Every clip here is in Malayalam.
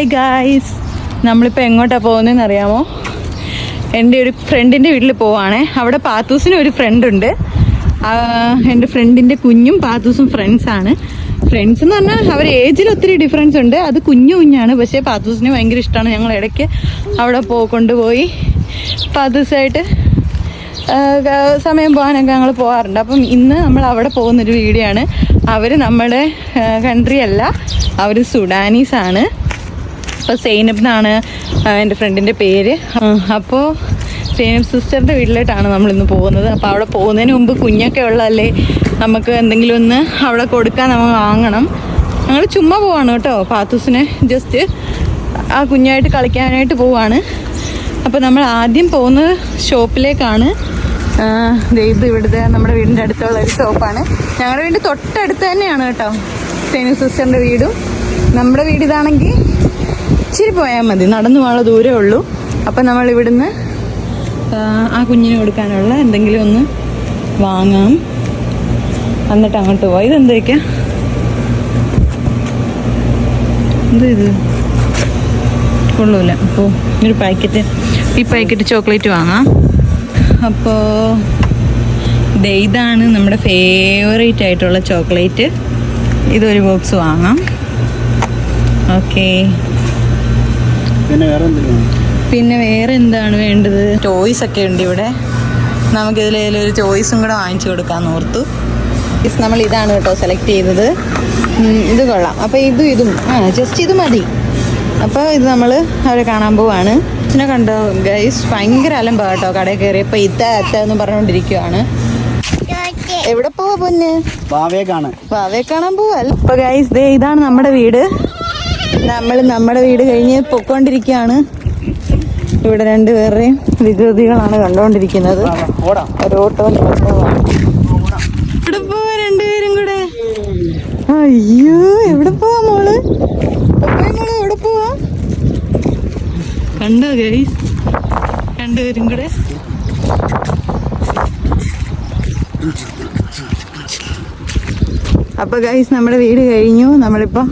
ഹായ് ഗായ്സ് നമ്മളിപ്പോൾ എങ്ങോട്ടാണ് പോകുന്നതെന്ന് അറിയാമോ? എന്റെ ഒരു ഫ്രണ്ടിന്റെ വീട്ടിൽ പോവാണേ. അവിടെ പാത്തൂസിന് ഒരു ഫ്രണ്ട് ഉണ്ട്. എന്റെ ഫ്രണ്ടിന്റെ കുഞ്ഞും പാത്തൂസും ഫ്രണ്ട്സാണ് ഫ്രണ്ട്സ് എന്ന് പറഞ്ഞാൽ അവർ ഏജിൽ ഒത്തിരി ഡിഫറൻസ് ഉണ്ട്. അത് കുഞ്ഞു കുഞ്ഞാണ്. പക്ഷേ പാത്തൂസിന് ഭയങ്കര ഇഷ്ടമാണ് ഞങ്ങൾ ഇടയ്ക്ക് അവിടെ പോ കൊണ്ടുപോയി. പാത്തൂസായിട്ട് സമയം പോകാനൊക്കെ ഞങ്ങൾ പോകാറുണ്ട് അപ്പം ഇന്ന് നമ്മൾ അവിടെ പോകുന്നൊരു വീഡിയോ ആണ്. അവർ നമ്മുടെ കൺട്രി അല്ല. അവർ സുഡാനീസാണ് അപ്പോൾ സൈനബ് എന്നാണ് എന്റെ ഫ്രണ്ടിന്റെ പേര്. അപ്പോൾ സൈനബ് സിസ്റ്ററിന്റെ വീട്ടിലോട്ടാണ് നമ്മളിന്ന് പോകുന്നത്. അപ്പോൾ അവിടെ പോകുന്നതിന് മുമ്പ് കുഞ്ഞൊക്കെ ഉള്ളതല്ലേ നമുക്ക് എന്തെങ്കിലും ഒന്ന് അവിടെ കൊടുക്കാൻ നമ്മൾ വാങ്ങണം. ഞങ്ങൾ ചുമ്മാ പോവാണ് കേട്ടോ പാത്തൂസിനെ ജസ്റ്റ് ആ കുഞ്ഞായിട്ട് കളിക്കാനായിട്ട് പോവാണ്. അപ്പോൾ നമ്മൾ ആദ്യം പോകുന്നത് ഷോപ്പിലേക്കാണ്. ഇത് ഇവിടുത്തെ നമ്മുടെ വീടിന്റെ അടുത്തുള്ള ഒരു ഷോപ്പാണ്. ഞങ്ങളുടെ വീട് തൊട്ടടുത്ത് തന്നെയാണ് കേട്ടോ സെയ്നബ് സിസ്റ്ററിന്റെ വീടും. നമ്മുടെ വീട് ഇതാണെങ്കിൽ ഇച്ചിരി പോയാൽ മതി. നടന്നു പോകാനുള്ള ദൂരമേ ഉള്ളൂ. അപ്പം നമ്മൾ ഇവിടുന്ന് ആ, കുഞ്ഞിന് കൊടുക്കാനുള്ള എന്തെങ്കിലും ഒന്ന് വാങ്ങാം. എന്നിട്ട് അങ്ങോട്ട് പോവാം. ഇതെന്തൊക്കെയാ എന്ത് ഇത്? കൊള്ളൂല. അപ്പോൾ ഒരു പാക്കറ്റ് ഈ പാക്കറ്റ് ചോക്ലേറ്റ് വാങ്ങാം. അപ്പോൾ ഇതാണ് നമ്മുടെ ഫേവറേറ്റ് ആയിട്ടുള്ള ചോക്ലേറ്റ്. ഇതൊരു ബോക്സ് വാങ്ങാം. ഓക്കേ പിന്നെ വേറെ പിന്നെ വേറെ എന്താണ് വേണ്ടത്? ടോയ്സ് ഒക്കെ ഉണ്ട് ഇവിടെ. നമുക്കിതിൽ ഒരു ചോയ്സും കൂടെ വാങ്ങിച്ചു കൊടുക്കാമെന്ന് ഓർത്തു. നമ്മൾ ഇതാണ് കേട്ടോ സെലക്ട് ചെയ്തത്. ഇത് കൊള്ളാം. അപ്പോൾ ഇതും ഇതും. ആ ജസ്റ്റ് ഇത് മതി. അപ്പോൾ ഇത് നമ്മൾ അവരെ കാണാൻ പോവാണ്. ഇതിനെ കണ്ടോ ഗൈസ് ഭയങ്കര അലമ്പാ കേട്ടോ കടയിൽ കയറിയപ്പോൾ ഇത്ത അത്ത എന്ന് പറഞ്ഞുകൊണ്ടിരിക്കുവാണ്. എവിടെ പോവാ പൊന്ന്? കാണാൻ. പോവല്ല അപ്പൊ ഗൈസ് ദേ ഇതാണ് നമ്മുടെ വീട്. നമ്മൾ നമ്മുടെ വീട് കഴിഞ്ഞ് പൊക്കോണ്ടിരിക്കുകയാണ്. ഇവിടെ രണ്ടുപേരുടെയും വികൃതികളാണ് കണ്ടുകൊണ്ടിരിക്കുന്നത് ഒരു ഓട്ടോ എവിടെ പോവാ രണ്ടുപേരും കൂടെ. അയ്യോ എവിടെ പോവാ മോൾ? മോൾ എവിടെ പോവാ? കണ്ടോ ഗൈസ് രണ്ടുപേരും കൂടെ. അപ്പൊ ഗൈസ് നമ്മുടെ വീട് കഴിഞ്ഞു. നമ്മളിപ്പോ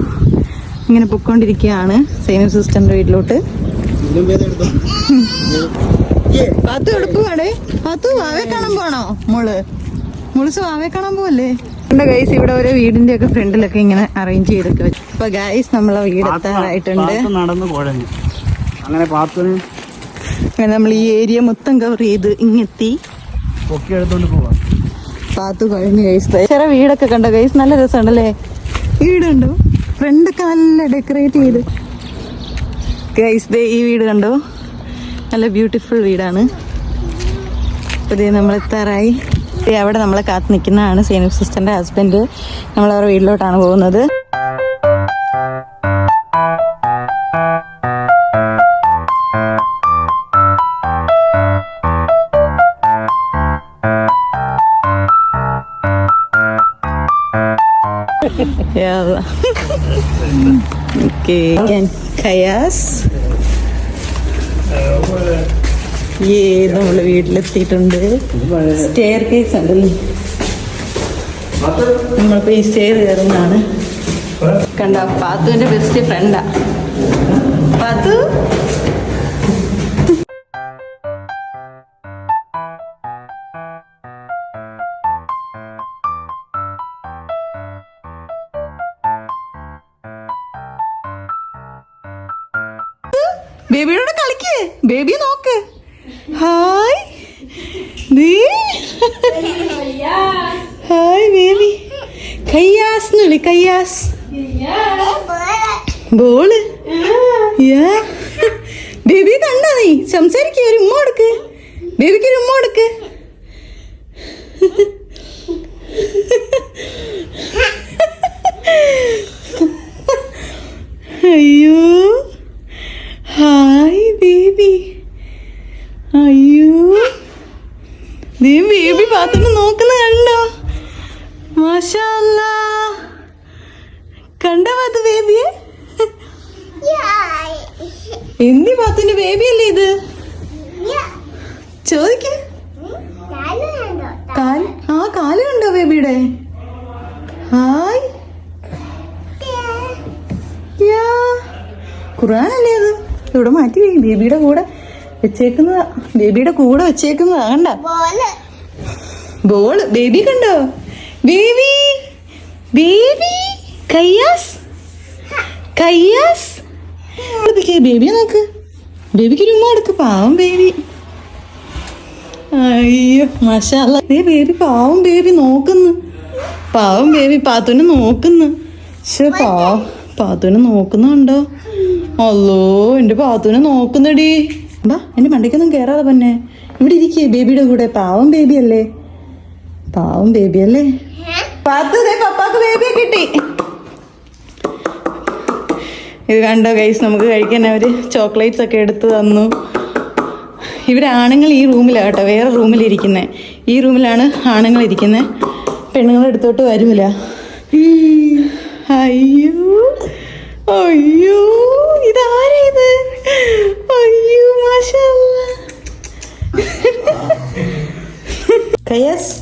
ഇങ്ങനെ പൊക്കോണ്ടിരിക്കുകയാണ് സെയിം സിസ്റ്ററിന്റെ വീട്ടിലോട്ട്. പത്തു എടുത്തോ പാത്തു വാവെ കാണാൻ പോണോ? മോൾ. മുളിച്ച് വാവെ കാണാൻ പോവല്ലേ? എന്റെ ഗൈസ് ഇവിടെ ഓരോ വീടിന്റെ ഒക്കെ ഫ്രണ്ടിലൊക്കെ ഇങ്ങനെ അറേഞ്ച് ചെയ്തൊക്കെ വെച്ചു. അപ്പൊ ഗൈസ് നമ്മളെ വീട് എത്താറായിട്ടുണ്ട് പാത്ത് നടന്ന് കുഴഞ്ഞു അങ്ങനെ അങ്ങനെ നമ്മൾ ഈ ഏരിയ മൊത്തം കവർ ചെയ്ത് ഇങ്ങെത്തി. പാത്തു കഴിഞ്ഞു ഗൈസ് ചെറിയ വീടൊക്കെ കണ്ടോ ഗൈസ് നല്ല രസമുണ്ടല്ലേ? വീടുണ്ടോ? ഫ്രണ്ടൊക്കെ നല്ല ഡെക്കറേറ്റ് ചെയ്ത്. ഗൈസ് ദേ ഈ വീട് കണ്ടോ? നല്ല ബ്യൂട്ടിഫുൾ വീടാണ്. പുതിയ നമ്മൾ എത്താറായി. അവിടെ നമ്മളെ കാത്ത് നിൽക്കുന്നതാണ് സേനു സിസ്റ്ററിന്റെ ഹസ്ബൻഡ് നമ്മളവരുടെ വീട്ടിലോട്ടാണ് പോകുന്നത്. ഓക്കെ ഖയാസ് ഏ നമ്മൾ വീട്ടിലെത്തിയിട്ടുണ്ട്. സ്റ്റെയർ കേസ് ഉണ്ടല്ലേ? നമ്മളിപ്പോ ഈ സ്റ്റെയർ കയറുന്നതാണ്. കണ്ട? പാത്തുവിന്റെ ബെസ്റ്റ് ഫ്രണ്ടാ പാത്തു? ബേബിയോട് കളിക്ക്. ബേബി നോക്ക്. ഹായ്. നീ? Hi baby. കയ്യാസ് വിളി കയ്യാസ്. ബോൾ. ബേബി കണ്ടോ നീ? സംസാരിക്കുക ഒരു ഉമ്മ കൊടുക്ക്. ബേബിക്ക് ഒരു ഉമ്മ കൊടുക്ക്. അയ്യോ ഹായ് ബേബി അയ്യോ നീ പാത്രം നോക്കുന്ന കണ്ടോ. കണ്ടോ അത് ബേബിയെ? എന്തി ഫാത്തിന്റെ ബേബി അല്ലേ ഇത്? ചോദിക്ക. ആ കാൽ കണ്ടോ ബേബിയുടെ? ഹായ്. യാ. ഖുർആാനല്ലേ അത്? ഇവിടെ മാറ്റി ബേബിയുടെ കൂടെ വെച്ചേക്കുന്നതാ. ബേബിയുടെ കൂടെ വെച്ചേക്കുന്നതാ. കണ്ട? ബോൾ ബേബി കണ്ടോ? ബേബി? ബേബി? കയ്യാസ്? കയ്യാസ്? ബേബിയെ നോക്ക്. ബേബിക്ക് ഒരു ഉമ്മ കൊടുക്ക്. പാവം ബേബി. അയ്യോ മഷാല നീ ബേബി പാവം ബേബി നോക്കുന്നു. പാവം ബേബി പാത്തുനെ നോക്കുന്നു. പക്ഷെ പാ പാത്തുനെ നോക്കുന്നുണ്ടോ? അല്ലോ എന്റെ പാത്തുനെ നോക്കുന്നടി. ബാ എന്റെ മണ്ടയ്ക്കൊന്നും കേറാതെ പന്നെ. ഇവിടെ ഇരിക്കേ ബേബിയുടെ കൂടെ. പാവം ബേബി അല്ലേ പാവം ബേബി അല്ലേ? പാത്തേ പപ്പാക്ക് ബേബിയെ കിട്ടി. ഇത് കണ്ടോ ഗൈസ് നമുക്ക് കഴിക്കാൻ അവർ ചോക്ലേറ്റ്സ് ഒക്കെ എടുത്ത് തന്നു. ഇവരാണുങ്ങൾ ഈ റൂമിലാണ് കേട്ടോ വേറെ റൂമിലിരിക്കുന്നത് ഈ റൂമിലാണ് ആണുങ്ങൾ ഇരിക്കുന്നത് പെണ്ണുങ്ങൾ എടുത്തോട്ട് വരുമില്ല അയ്യോ അയ്യോ ഇതാരാ ഇത്? അയ്യോ മാഷ കയസ്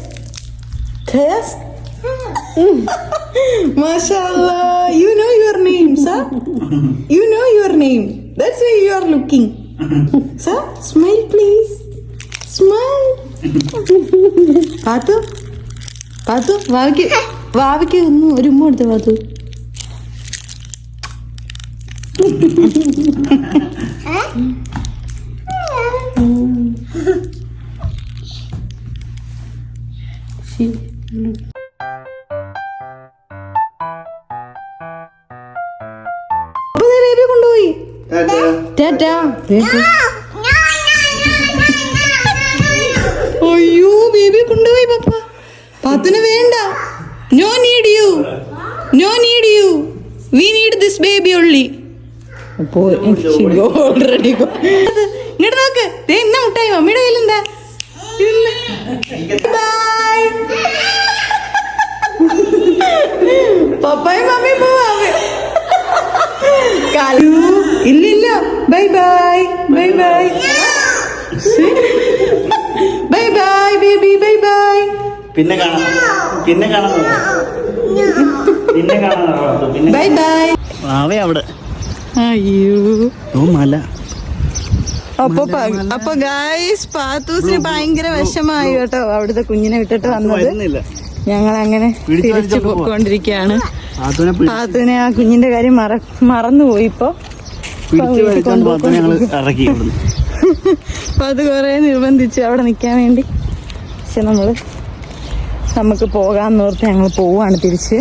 കയസ് മാഷല്ല you know your name sir you know your name that's why you are looking sir smile please smile Pathu Pathu വാവയ്ക്ക് വാവയ്ക്ക് ഒന്ന് ഒരു ഉമ്മ കൊടുത്ത പാത്തു അപ്പൊ da. ടാറ്റാ da. അയ്യോ ബേബി കൊണ്ടുപോയി പപ്പ. പാത്തുന് വേണ്ട. No need you no need you we need this baby only already ഇങ്ങോട്ട് നോക്ക്. ദേ ഇന്ന മുട്ടായി മമ്മിയുടെ കയ്യിലെന്താ ബൈ പപ്പായും മമ്മിയും പോവാ. ഇല്ലില്ല bye bye bye bye bye bye baby bye bye പിന്നെ കാണാം. പിന്നെ കാണാം. പിന്നെ കാണാം. ബൈ ബൈ അവേ അവിടെ. അയ്യോ. ഓ മല. അപ്പൊ അപ്പൊ ഗായ്സ് പാത്തൂസിന് ഭയങ്കര വിഷമായി കേട്ടോ. അവിടുത്തെ കുഞ്ഞിനെ വിട്ടിട്ട് വന്നത്. ഞങ്ങൾ അങ്ങനെ തിരിച്ചു. പോയിക്കൊണ്ടിരിക്കുകയാണ്. പാത്തുവിനെ ആ കുഞ്ഞിന്റെ കാര്യം മറ മറന്നുപോയി ഇപ്പൊ. അപ്പൊ അത് കുറെ നിർബന്ധിച്ചു അവിടെ നിൽക്കാൻ വേണ്ടി. പക്ഷെ നമ്മൾ നമുക്ക് പോകാന്ന് ഓർത്ത് ഞങ്ങൾ പോവാണ് തിരിച്ച്.